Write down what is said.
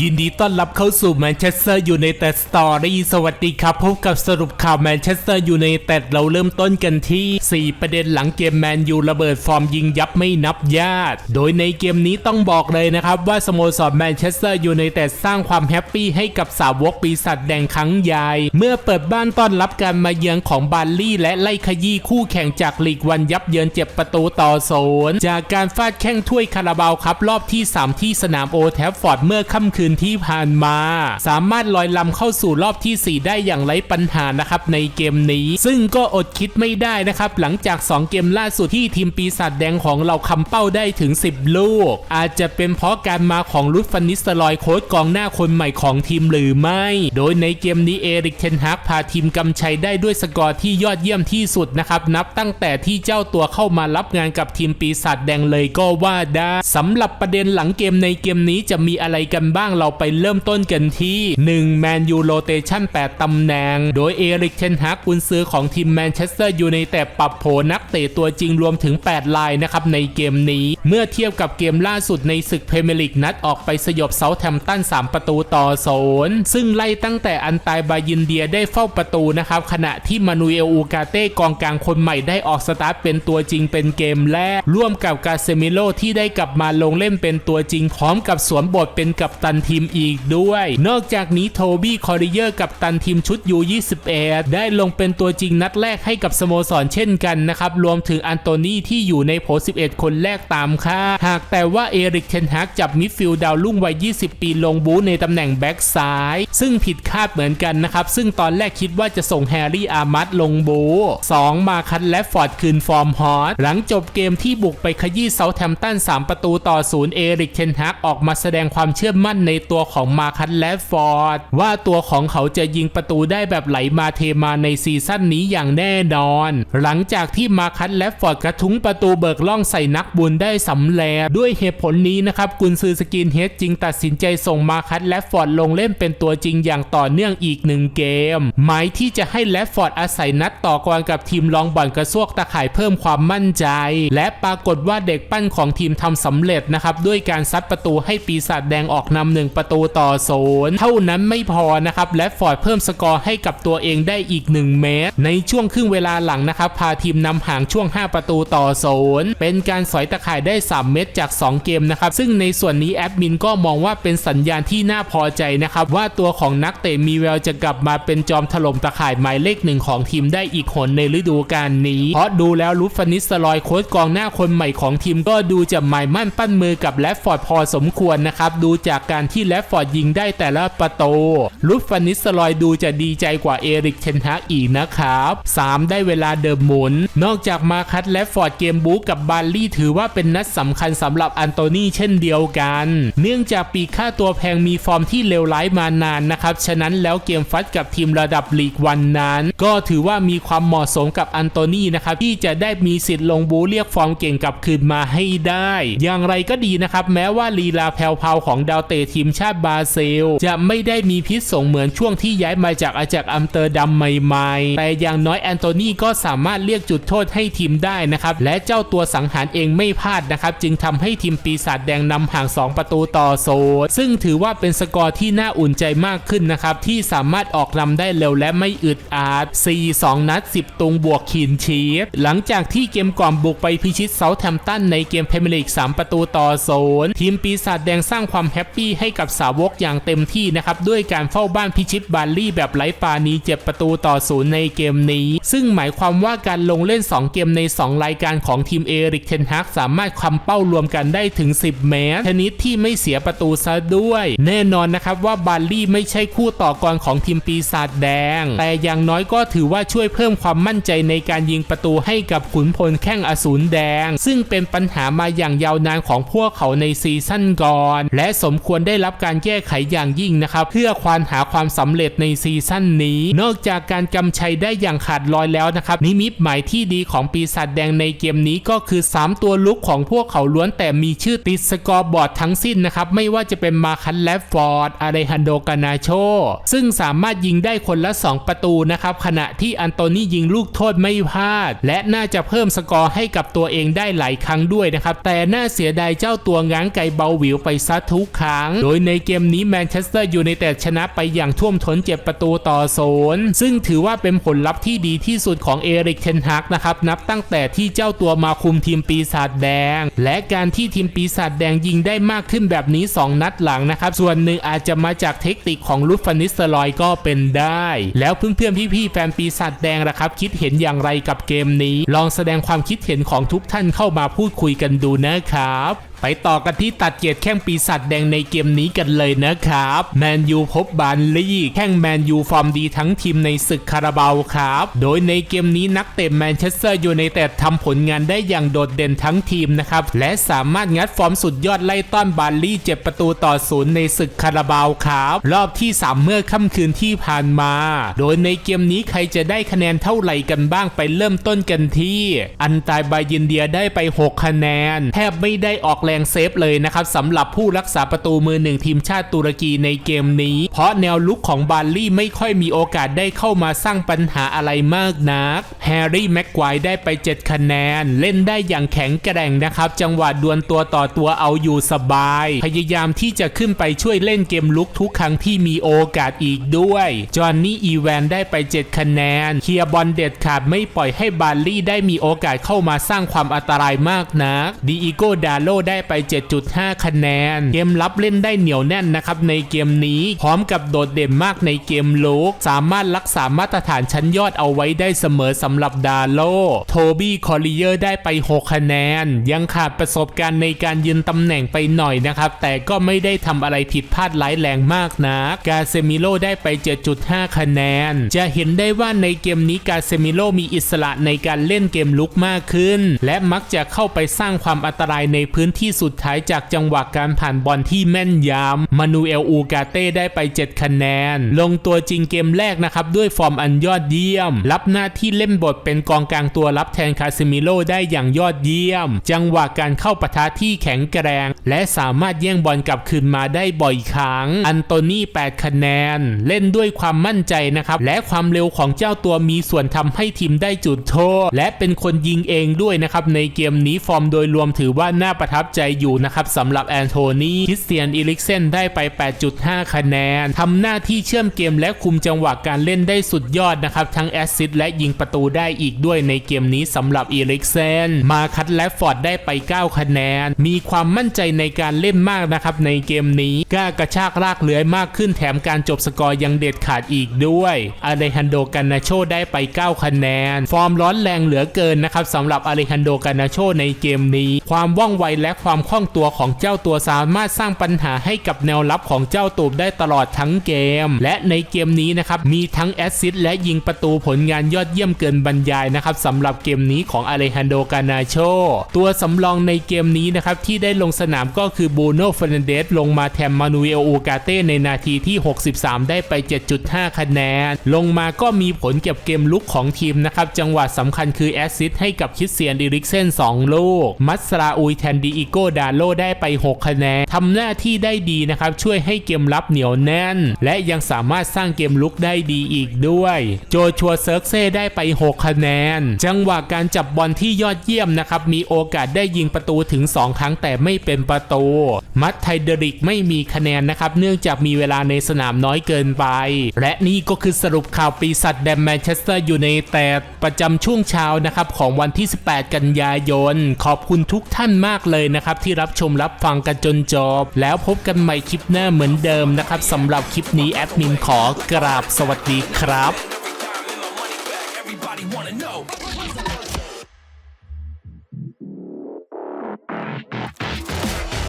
ยินดีต้อนรับเข้าสู่แมนเชสเตอร์ยูไนเต็ดสตอรี่สวัสดีครับ พบกับสรุปข่าวแมนเชสเตอร์ยูไนเต็ดเราเริ่มต้นกันที่ 4 ประเด็นหลังเกมแมนยูระเบิดฟอร์มยิงยับไม่นับญาติ โดยในเกมนี้ต้องบอกเลยนะครับ ว่าสโมสรแมนเชสเตอร์ยูไนเต็ดสร้างความแฮปปี้ให้กับสาวกปีศาจแดงครั้งใหญ่เมื่อเปิดบ้านต้อนรับการมาเยือนของบาร์ลี่และไล่ขยี้คู่แข่งจากลีกวันยับเยินเจ็บประตูต่อศูนย์จากการฟาดแข้งถ้วยคาราบาวครับรอบที่ 3 ที่สนามโอแทฟฟอร์ดเมื่อค่ำคืนที่ผ่านมา สามารถลอยลำเข้าสู่รอบที่ 4 ได้อย่างไร้ปัญหานะครับในเกมนี้ ซึ่งก็อดคิดไม่ได้นะครับ หลังจาก 2 เกมล่าสุดที่ทีมปีศาจแดงของเราคำเป้าได้ถึง 10 ลูก อาจจะเป็นเพราะการมาของลุดฟันนิสต์ลอยโค้ชกองหน้าคนใหม่ของทีมหรือไม่ โดยในเกมนี้เอริกเทนฮากพาทีมกำชัยได้ด้วยสกอร์ที่ยอดเยี่ยมที่สุดนะครับนับตั้งแต่ที่เจ้าตัวเข้ามารับงานกับทีมปีศาจแดงเลยก็ว่าได้สำหรับประเด็นหลังเกมในเกมนี้จะมีอะไรกันบ้างเราไปเริ่มต้นกันที่ 1. แมนยูโรเตชัน8ตำแหน่ง โดยเอริกเทนฮากกุนซือของทีมแมนเชสเตอร์ยูไนเต็ดปรับโผนักเตะตัวจริงรวมถึง 8 ลายนะครับในเกมนี้ เมื่อเทียบกับเกมล่าสุดในศึกเพรีเมียร์ลีกนัดออกไปสยบเซาท์แฮมตัน 3 ประตูต่อศูนย์ซึ่งไล่ตั้งแต่อันตายบายินเดียได้เฝ้าประตูนะครับขณะที่มานูเอลอูกาเต้กองกลางคนใหม่ได้ออกสตาร์ทเป็นตัวจริงเป็นเกมแรกร่วมกับกาเซมิโลที่ได้กลับมาลงเล่นเป็นตัวจริงพร้อมกับสวมบทเป็นกัปตันทีมอีกด้วย นอกจากนี้โทบี้คอริเยอร์กับตันทีมชุดยู21ได้ลงเป็นตัวจริงนัดแรกให้กับสโมสรเช่นกันนะครับ รวมถึงอันโตนีที่อยู่ในโผ11 คนแรกตามค่าดหากแต่ว่าเอริกเทนฮากจับมิดฟิลด์ดาวรุ่งวัย 20 ปีลงบูในตำแหน่งแบ็กซ้าย ซึ่งผิดคาดเหมือนกันนะครับ ซึ่งตอนแรกคิดว่าจะส่งแฮร์รี่อาร์มัดลงบู 2 มาคันและฟอร์ดคืนฟอร์มฮอตหลังจบเกมที่บุกไปขยี้เซาท์แฮมป์ตัน3 ประตูต่อศูนย์เอริกเทนฮากออกมาแสดงความเชื่อมั่นในในตัวของมาคันและฟอร์ดว่าตัวของเขาจะยิงประตูได้แบบไหลมาเทมาในซีซั่นนี้อย่างแน่นอน หลังจากที่มาคันและฟอร์ดกระทุ้งประตูเบิกล่องใส่นักบุญได้สำเร็จด้วยเหตุผลนี้นะครับกุนซือสกินเฮดจึงตัดสินใจส่งมาคันและฟอร์ดลงเล่นเป็นตัวจริงอย่างต่อเนื่องอีกหนึ่งเกม หมายที่จะให้แลฟฟอร์ดอาศัยนัดต่อกรกับทีมรองบอนกระซวกตะข่ายเพิ่มความมั่นใจ และปรากฏว่าเด็กปั้นของทีมทำสำเร็จนะครับด้วยการซัดประตูให้ปีศาจแดงออกนำหนึ่งประตูต่อศูนย์เท่านั้นไม่พอนะครับแลฟฟอร์ดเพิ่มสกอร์ให้กับตัวเองได้อีก 1 เมตร ในช่วงครึ่งเวลาหลังนะครับ พาทีมนำห่างช่วง 5 ประตูต่อศูนย์เป็นการสอยตะข่ายได้ 3 เม็ดจาก 2 เกมนะครับ ซึ่งในส่วนนี้แอดมินก็มองว่าเป็นสัญญาณที่น่าพอใจนะครับ ว่าตัวของนักเตะมีแววจะกลับมาเป็นจอมถล่มตะข่ายหมายเลขหนึ่งของทีมได้อีกหนในฤดูกาลนี้ เพราะดูแล้วลูฟานิสลอยโค้ชกองหน้าคนใหม่ของทีมก็ดูจะหมายมั่นปั้นมือกับแลฟฟอร์ดพอสมควรนะครับดูจากการที่แลฟฟอร์ดยิงได้แต่ละประตูลูฟฟานิสลอยดูจะดีใจกว่าเอริกเทนฮากอีกนะครับ 3 ได้เวลาเดิมหมุน นอกจากมาคัตและฟอร์ดเกมบูกับบาร์ลี่ถือว่าเป็นนัดสำคัญสำหรับอันโตนีเช่นเดียวกัน เนื่องจากปีค่าตัวแพงมีฟอร์มที่เลวร้ายมานานนะครับ ฉะนั้นแล้วเกมฟัดกับทีมระดับลีกวันนั้น ก็ถือว่ามีความเหมาะสมกับอันโตนีนะครับที่จะได้มีสิทธิ์ลงบูเรียกฟอร์มเก่งกลับคืนมาให้ได้ อย่างไรก็ดีนะครับ แม้ว่าลีลาแผ่วๆของดาวเตะทีมชาติบราซิล จะไม่ได้มีพิษสงเหมือนช่วงที่ย้ายมาจากอาจากอัมเตอร์ดัมใหม่ๆ แต่อย่างน้อยแอนโทนีก็สามารถเรียกจุดโทษให้ทีมได้นะครับ และเจ้าตัวสังหารเองไม่พลาดนะครับ จึงทำให้ทีมปีศาจแดงนำห่าง 2 ประตูต่อโซนซึ่งถือว่าเป็นสกอร์ที่น่าอุ่นใจมากขึ้นนะครับ ที่สามารถออกนำได้เร็วและไม่อึดอัด4-2 นัด 10 ตุงบวกขีนชีฟหลังจากที่เกมก่อนบุกไปพิชิตเซาท์แฮมป์ตันในเกมพรีเมียร์ลีก3ประตูต่อโซนทีมปีศาจแดงสร้างความแฮปปี้ให้กับสาวกอย่างเต็มที่นะครับ ด้วยการเฝ้าบ้านพิชิตบาร์ลี่แบบไร้ปาณีเจ็บประตูต่อศูนย์ในเกมนี้ ซึ่งหมายความว่าการลงเล่น 2 เกมใน 2 รายการของทีมเอริกเทนฮากสามารถคำเป้ารวมกันได้ถึง 10เมตชนิดที่ไม่เสียประตูซะด้วย แน่นอนนะครับว่าบาร์ลี่ไม่ใช่คู่ต่อกรของทีมปีศาจแดง แต่อย่างน้อยก็ถือว่าช่วยเพิ่มความมั่นใจในการยิงประตูให้กับขุนพลแข้งอสูรแดง ซึ่งเป็นปัญหามาอย่างยาวนานของพวกเขาในซีซั่นก่อน และสมควรได้ได้รับการแก้ไขอย่างยิ่งนะครับ เพื่อควานหาความสำเร็จในซีซั่นนี้ นอกจากการกำชัยได้อย่างขาดลอยแล้วนะครับ นิมิตหมายที่ดีของปีศาจแดงในเกมนี้ก็คือ 3 ตัวลุกของพวกเขาล้วนแต่มีชื่อติดสกอร์บอร์ดทั้งสิ้นนะครับ ไม่ว่าจะเป็นมาคันและฟอร์ดอาเรฮันโดกานาโช ซึ่งสามารถยิงได้คนละ 2 ประตูนะครับขณะที่อันโตนียิงลูกโทษไม่พลาด และน่าจะเพิ่มสกอร์ให้กับตัวเองได้หลายครั้งด้วยนะครับแต่น่าเสียดายเจ้าตัวง้างไกเบาหวิวไปซะทุกครั้งโดยในเกมนี้แมนเชสเตอร์ยูไนเต็ดชนะไปอย่างท่วมท้นเจ็ดประตูต่อศูนซึ่งถือว่าเป็นผลลัพธ์ที่ดีที่สุดของเอริกเทนฮากนะครับนับตั้งแต่ที่เจ้าตัวมาคุมทีมปีศาจแดง และการที่ทีมปีศาจแดงยิงได้มากขึ้นแบบนี้ 2 นัดหลังนะครับ ส่วนหนึ่งอาจจะมาจากเทคนิคของลุฟฟานิสเตอรอยก็เป็นได้ แล้วเพื่อนๆพี่ๆแฟนปีศาจแดงล่ะครับ คิดเห็นอย่างไรกับเกมนี้ ลองแสดงความคิดเห็นของทุกท่านเข้ามาพูดคุยกันดูนะครับ ไปต่อกันที่ตัดเกียรติแข้งปีศาจแดงในเกมนี้กันเลยนะครับแมนยูพบบานลี่แข้งแมนยูฟอร์มดีทั้งทีมในศึกคาราบาวครับ โดยในเกมนี้นักเตะแมนเชสเตอร์ยูไนเต็ดทำผลงานได้อย่างโดดเด่นทั้งทีมนะครับและสามารถงัดฟอร์มสุดยอดไล่ต้อนบานลี่เจ็บประตูต่อศูนย์ในศึกคาราบาวครับรอบที่ 3 เมื่อค่ำคืนที่ผ่านมา โดยในเกมนี้ใครจะได้คะแนนเท่าไหร่กันบ้างไปเริ่มต้นกันที่ อันตายบายินเดียได้ไป 6 คะแนน แทบไม่ได้ออกแรงเซฟเลยนะครับสำหรับผู้รักษาประตูมือหนึ่งทีมชาติตุรกีในเกมนี้ เพราะแนวลุกของบาลลี่ไม่ค่อยมีโอกาสได้เข้ามาสร้างปัญหาอะไรมากนักแฮร์รี่แม็กควายได้ไป 7 คะแนน เล่นได้อย่างแข็งแกร่งนะครับ จังหวะดวลตัวต่อตัวเอาอยู่สบาย พยายามที่จะขึ้นไปช่วยเล่นเกมลุกทุกครั้งที่มีโอกาสอีกด้วย จอห์นนี่อีแวนได้ไป 7 คะแนนเคลียร์บอลเด็ดขาดไม่ปล่อยให้บาลลี่ได้มีโอกาสเข้ามาสร้างความอันตรายมากนักดีอีโกดาโลได้ไป 7.5 คะแนน เกมรับเล่นได้เหนียวแน่นนะครับในเกมนี้พร้อมกับโดดเด่นมากในเกมลุกสามารถรักษามาตรฐานชั้นยอดเอาไว้ได้เสมอสำหรับดาโลโทบี้คอริเยอร์ได้ไป 6 คะแนน ยังขาดประสบการณ์ในการยืนตำแหน่งไปหน่อยนะครับ แต่ก็ไม่ได้ทำอะไรผิดพลาดร้ายแรงมากนะกาเซมิโลได้ไป 7.5 คะแนน จะเห็นได้ว่าในเกมนี้กาเซมิโลมีอิสระในการเล่นเกมลุกมากขึ้น และมักจะเข้าไปสร้างความอันตรายในพื้นที่สุดท้ายจากจังหวะการผ่านบอลที่แม่นยำมานูเอลอูกาเต้ได้ไป 7 คะแนน ลงตัวจริงเกมแรกนะครับ ด้วยฟอร์มอันยอดเยี่ยม รับหน้าที่เล่นบทเป็นกองกลางตัวรับแทนคาซิมิโลได้อย่างยอดเยี่ยม จังหวะการเข้าปะทะที่แข็งแกร่งและสามารถแย่งบอลกลับคืนมาได้บ่อยครั้ง อันโตนี่ 8 คะแนน เล่นด้วยความมั่นใจนะครับ และความเร็วของเจ้าตัวมีส่วนทำให้ทีมได้จุดโทษ และเป็นคนยิงเองด้วยนะครับ ในเกมนี้ฟอร์มโดยรวมถือว่าน่าประทับใจอยู่นะครับสำหรับแอนโทนีคริสเตียนอีลิกเซนได้ไป 8.5 คะแนนทำหน้าที่เชื่อมเกมและคุมจังหวะการเล่นได้สุดยอดนะครับ ทั้งแอสซิสและยิงประตูได้อีกด้วยในเกมนี้สำหรับอีลิกเซนมาคัตและฟอร์ดได้ไป 9 คะแนน มีความมั่นใจในการเล่นมากนะครับในเกมนี้กล้ากระชากลากเลื้อยมากขึ้นแถมการจบสกอร์ยังเด็ดขาดอีกด้วยอาเลฮันโดกานาโชได้ไป 9 คะแนน ฟอร์มร้อนแรงเหลือเกินนะครับสำหรับอาเลฮันโดกานาโชในเกมนี้ ความว่องไวและความคล่องตัวของเจ้าตัวสามารถสร้างปัญหาให้กับแนวรับของเจ้าตูบได้ตลอดทั้งเกม และในเกมนี้นะครับมีทั้งแอสซิสต์และยิงประตูผลงานยอดเยี่ยมเกินบรรยายนะครับสำหรับเกมนี้ของอาเลฮันโดกานาโชตัวสำรองในเกมนี้นะครับที่ได้ลงสนามก็คือบูโน่เฟรนเดสลงมาแทนมานูเอลอูกาเต้ในนาทีที่ 63 ได้ไป 7.5 คะแนน ลงมาก็มีผลเก็บเกมลุกของทีมนะครับจังหวะสำคัญคือแอสซิสต์ให้กับคิสเซียนดิริกเซน2ลูก มัสราอุยแทนดีอีกโกดาโลได้ไป 6 คะแนนทำหน้าที่ได้ดีนะครับ ช่วยให้เกมรับเหนียวแน่น และยังสามารถสร้างเกมลุกได้ดีอีกด้วย โจชัวเซิร์กเซ่ได้ไป 6 คะแนน จังหวะการจับบอลที่ยอดเยี่ยมนะครับ มีโอกาสได้ยิงประตูถึง 2 ครั้งแต่ไม่เป็นประตู มัตไทเดริกไม่มีคะแนนนะครับ เนื่องจากมีเวลาในสนามน้อยเกินไป และนี่ก็คือสรุปข่าวปีศาจแดมแมนเชสเตอร์อยู่ในแต่ประจำช่วงเช้านะครับ ของวันที่ 18 กันยายน ขอบคุณทุกท่านมากเลยนะครับ ที่รับชมรับฟังกันจนจบ แล้วพบกันใหม่คลิปหน้าเหมือนเดิมนะครับสำหรับคลิปนี้แอดมินขอกราบสวัสดีครับ Everybody wanna know.